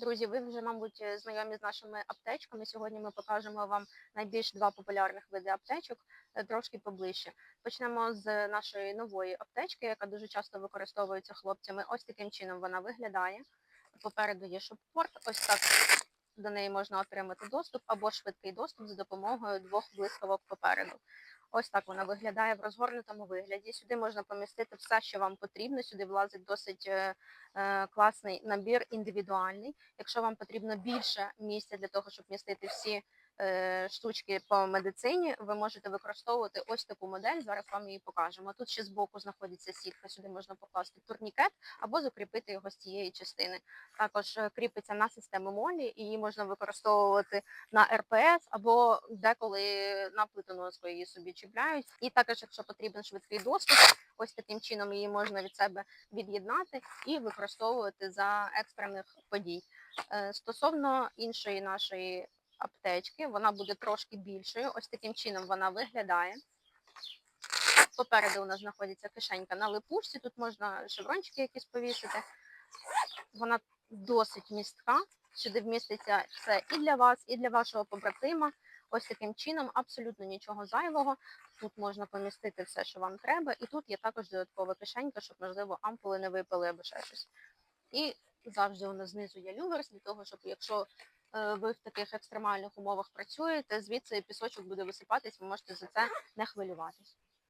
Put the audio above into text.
Друзі, ви вже, мабуть, знайомі з нашими аптечками. Сьогодні ми покажемо вам найбільш два популярних види аптечок е, трошки поближче. Почнемо з нашої нової аптечки, яка дуже часто використовується хлопцями. Ось таким чином вона виглядає. Попереду є шоппорт, ось так до неї можна отримати доступ або швидкий доступ за допомогою двох блискавок попереду. Ось так вона виглядає в розгорнутому вигляді. Сюди можна помістити все, що вам потрібно. Сюди влазить досить е, е, класний набір індивідуальний. Якщо вам потрібно більше місця для того, щоб містити всі штучки по медицині, ви можете використовувати ось таку модель. Зараз вам її покажемо. Тут ще збоку знаходиться сітка, сюди можна покласти турнікет або закріпити його з цієї частини. Також е, кріпиться на систему молі, її можна використовувати на РПС або деколи на плитоноску її собі чіпляють. І також, якщо потрібен швидкий доступ, ось таким чином її можна від себе від'єднати і використовувати за екстрених подій. Е, Стосовно іншої нашої аптечки, вона буде трошки більшою. Ось таким чином вона виглядає. Попереду у нас знаходиться кишенька на липучці, тут можна шеврончики якісь повісити. Вона досить містка. Сюди вміститься все і для вас, і для вашого побратима. Ось таким чином, абсолютно нічого зайвого. Тут можна помістити все, що вам треба, і тут є також додаткова кишенька, щоб, можливо, ампули не випали або ще щось. І завжди у нас знизу є люверс, для того, щоб якщо ви в таких екстремальних умовах працюєте, звідси пісочок буде висипатись, ви можете за це не хвилюватись.